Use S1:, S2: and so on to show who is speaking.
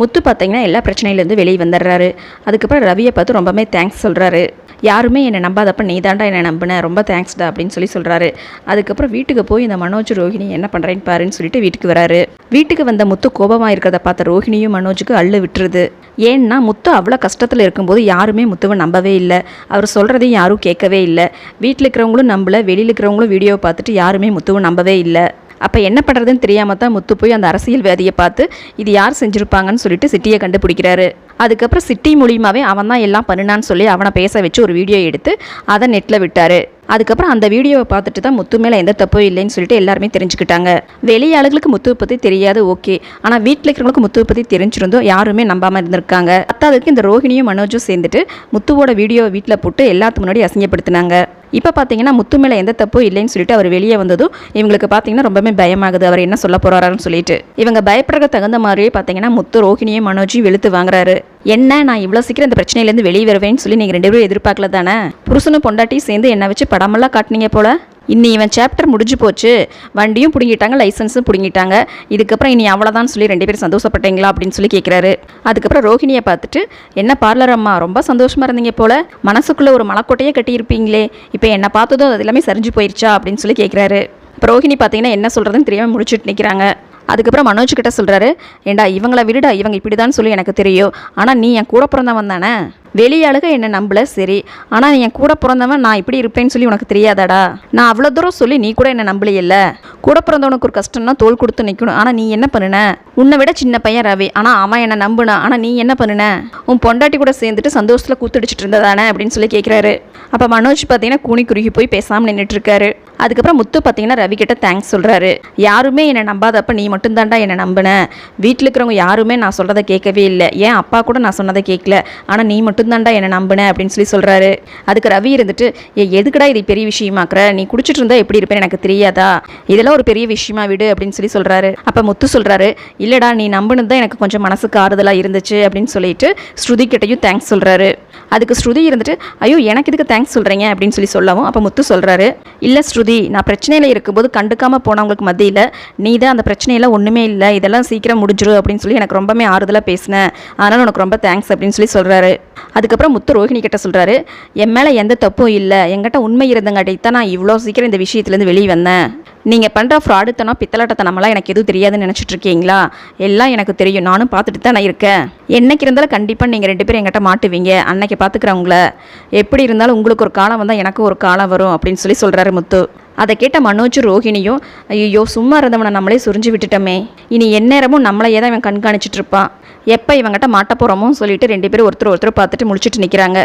S1: முத்து பார்த்தீங்கன்னா எல்லா பிரச்சனையிலேருந்து வெளியே வந்துடுறாரு. அதுக்கப்புறம் ரவியை பார்த்து ரொம்பவே தேங்க்ஸ் சொல்கிறாரு யாருமே என்னை நம்பாதப்ப நீ தாண்டா என்னை நம்பின ரொம்ப தேங்க்ஸ்டா அப்படின்னு சொல்லி சொல்கிறாரு அதுக்கப்புறம் வீட்டுக்கு போய் இந்த மனோஜ் ரோஹிணி என்ன பண்ணுறேன்னு பாருன்னு சொல்லிட்டு வீட்டுக்கு வராரு. வீட்டுக்கு வந்த முத்து கோபமாக இருக்கிறத பார்த்த ரோஹிணியும் மனோஜுக்கு அள்ளு விட்டுருது. ஏன்னா முத்து அவ்வளோ கஷ்டத்தில் இருக்கும்போது யாருமே முத்துவை நம்பவே இல்லை. அவர் சொல்கிறதையும் யாரும் கேட்கவே இல்லை. வீட்டில் இருக்கிறவங்களும் நம்பல வெளியில் இருக்கிறவங்களும் வீடியோவை பார்த்துட்டு யாருமே முத்துவை நம்பவே இல்லை. அப்போ என்ன பண்ணுறதுன்னு தெரியாமல் தான் முத்து போய் அந்த அரசியல்வாதியை பார்த்து இது யார் செஞ்சுருப்பாங்கன்னு சொல்லிட்டு சிட்டியை கண்டுபிடிக்கிறாரு. அதுக்கப்புறம் சிட்டி மூலியமாகவே அவன் தான் எல்லாம் பண்ணினான்னு சொல்லி அவனை பேச வச்சு ஒரு வீடியோ எடுத்து அதை நெட்டில் விட்டார். அதுக்கப்புறம் அந்த வீடியோவை பார்த்துட்டு தான் முத்து மேலே எந்த தப்பும் இல்லைன்னு சொல்லிட்டு எல்லாருமே தெரிஞ்சுக்கிட்டாங்க. வெளியாளுகளுக்கு முத்துவை பற்றி தெரியாது ஓகே. ஆனால் வீட்டில் இருக்கிறவங்களுக்கு முத்துவை பற்றி தெரிஞ்சிருந்தோம் யாருமே நம்பாமல் இருந்திருக்காங்க. பத்தாவதுக்கு இந்த ரோஹிணியும் மனோஜும் சேர்ந்துட்டு முத்துவோட வீடியோவை வீட்டில் போட்டு எல்லாத்துக்கு முன்னாடி அசிங்கப்படுத்தினாங்க. இப்போ பார்த்தீங்கன்னா முத்து மேலே எந்த தப்பும் இல்லைன்னு சொல்லிட்டு அவர் வெளியே வந்ததும் இவங்களுக்கு பார்த்தீங்கன்னா ரொம்பவே பயமாகுது. அவர் என்ன சொல்ல போகிறாருன்னு சொல்லிட்டு. இவங்க பயப்படுறதுக்கு தகுந்த மாதிரியே பார்த்தீங்கன்னா முத்து ரோஹிணியும் மனோஜியும் வெளுத்து வாங்குறாரு. என்ன நான் இவ்வளோ சீக்கிரம் இந்த பிரச்சனையிலேருந்து வெளியே வருவேன்னு சொல்லி நீங்கள் ரெண்டு பேரும் எதிர்பார்க்கல தானே புருஷனும் பொண்டாட்டியும் சேர்ந்து என்னை வச்சு படமெல்லாம் காட்டுனீங்க போல. இன்னி இவன் சாப்டர் முடிஞ்சு போச்சு. வண்டியும் பிடுங்கிட்டாங்க லைசன்ஸும் பிடுங்கிட்டாங்க. இதுக்கப்புறம் இனி அவ்வளோதான் சொல்லி ரெண்டு பேரும் சந்தோஷப்பட்டீங்களா அப்படின்னு சொல்லி கேட்குறாரு அதுக்கப்புறம் ரோஹிணியை பார்த்துட்டு என்ன பார்லர் அம்மா ரொம்ப சந்தோஷமாக இருந்தீங்க போல. மனசுக்குள்ளே ஒரு மலைக்கோட்டையே கட்டியிருப்பீங்களே. இப்போ என்னை பார்த்ததும் அது எல்லாமே சரிஞ்சு போயிருச்சா? அப்படின்னு சொல்லி கேட்குறாரு இப்போ ரோஹிணி பார்த்தீங்கன்னா என்ன சொல்கிறதுன்னு தெரியாமல் முடிச்சுட்டு நிற்கிறாங்க அதுக்கப்புறம் மனோஜ் கிட்ட சொல்கிறாரு ஏண்டா இவங்கள விடுடா இவங்க இப்படி தான் சொல்லி எனக்கு தெரியும். ஆனால் நீ என் கூட பிறந்தவன் தானே? வெளியாளுக என்னை நம்பல சரி. ஆனால் நீ என் கூட பிறந்தவன் நான் இப்படி இருப்பேன்னு சொல்லி உனக்கு தெரியாதாடா? நான் அவ்வளோ தூரம் சொல்லி நீ கூட என்னை நம்பலையில்ல. கூட பிறந்தவனுக்கு ஒரு கஷ்டம்னா தோல் கொடுத்து நிற்கணும் ஆனால் நீ என்ன பண்ணுன? உன்னை விட சின்ன பையன் ரவி. ஆனால் அவன் என்னை நம்புனா. ஆனால் நீ என்ன பண்ணுன? உன் பொண்டாட்டி கூட சேர்ந்துட்டு சந்தோஷத்தில் கூத்தடிச்சிட்டு இருந்ததானே? அப்படின்னு சொல்லி கேட்குறாரு அப்போ மனோஜ் பார்த்தீங்கன்னா கூனி குறுகி போய் பேசாமல் நின்றுட்டு இருக்காரு. அதுக்கப்புறம் முத்து பார்த்தீங்கன்னா ரவி கிட்ட தேங்க்ஸ் சொல்கிறாரு யாருமே என்னை நம்பாதப்ப நீ மட்டும்தான்டா என்னை நம்பினேன் வீட்டில் இருக்கிறவங்க யாருமே நான் சொல்கிறத கேட்கவே இல்லை. ஏன் அப்பா கூட நான் சொன்னதை கேட்கல. ஆனால் நீ மட்டும்தான்டா என்னை நம்பின அப்படின்னு சொல்லி சொல்கிறாரு அதுக்கு ரவி இருந்துட்டு ஏ எதுக்குடா இது பெரிய விஷயமாக்குற? நீ குடிச்சிட்டு இருந்தா எப்படி இருப்பேன்னு எனக்கு தெரியாதா? இதெல்லாம் ஒரு பெரிய விஷயமா விடு அப்படின்னு சொல்லி சொல்கிறாரு அப்போ முத்து சொல்கிறாரு இல்லைடா நீ நம்பினது தான் எனக்கு கொஞ்சம் மனசுக்கு ஆறுதலாக இருந்துச்சு அப்படின்னு சொல்லிட்டு ஸ்ருதி கிட்டையும் தேங்க்ஸ் சொல்கிறாரு அதுக்கு ஸ்ருதி இருந்துட்டு ஐயோ எனக்கு இதுக்கு தேங்க்ஸ் சொல்கிறீங்க அப்படின்னு சொல்லி சொல்லவும் அப்போ முத்து சொல்கிறாரு இல்லை ஸ்ருதி நான் பிரச்சனையில் இருக்கும்போது கண்டுக்காமல் போனவங்களுக்கு மத்தியில் நீ தான் அந்த பிரச்சனையில் ஒன்றுமே இல்லை இதெல்லாம் சீக்கிரம் முடிஞ்சிடும் அப்படின்னு சொல்லி எனக்கு ரொம்பவே ஆறுதலாக பேசினேன். அதனால் உனக்கு ரொம்ப தேங்க்ஸ் அப்படின்னு சொல்லி சொல்கிறாரு அதுக்கப்புறம் முத்து ரோஹிணி கிட்ட சொல்கிறாரு என் மேலே எந்த தப்பும் இல்லை. என்கிட்ட உண்மை இருந்தங்காட்டி தான் நான் இவ்வளோ சீக்கிரம் இந்த விஷயத்துலேருந்து வெளியே வந்தேன். நீங்கள் பண்ணுற ஃப்ராடுத்தனம் பித்தலாட்டத்தனமெல்லாம் எனக்கு எதுவும் தெரியாதுன்னு நினச்சிட்ருக்கீங்களா எல்லாம் எனக்கு தெரியும். நானும் பார்த்துட்டு தான் நான் இருக்கேன். என்னைக்கு இருந்தாலும் கண்டிப்பாக நீங்கள் ரெண்டு பேரும் எங்கிட்ட மாட்டுவீங்க. அன்னைக்கு பார்த்துக்கிறவங்கள. எப்படி இருந்தாலும் உங்களுக்கு ஒரு காலம் வந்தால் எனக்கும் ஒரு காலம் வரும் அப்படின்னு சொல்லி சொல்கிறாரு முத்து. அதை கேட்ட மனோஜ் ரோஹிணியும் ஐயோ சும்மா இருந்தவனை நம்மளே சுரிஞ்சு விட்டுட்டோமே. இனி எந்நேரமும் நம்மளையே தான் இவன் கண்காணிச்சிட்டு இருப்பான். எப்போ இவங்ககிட்ட மாட்ட சொல்லிட்டு ரெண்டு பேரும் ஒருத்தர் ஒருத்தர் பார்த்துட்டு முடிச்சுட்டு நிற்கிறாங்க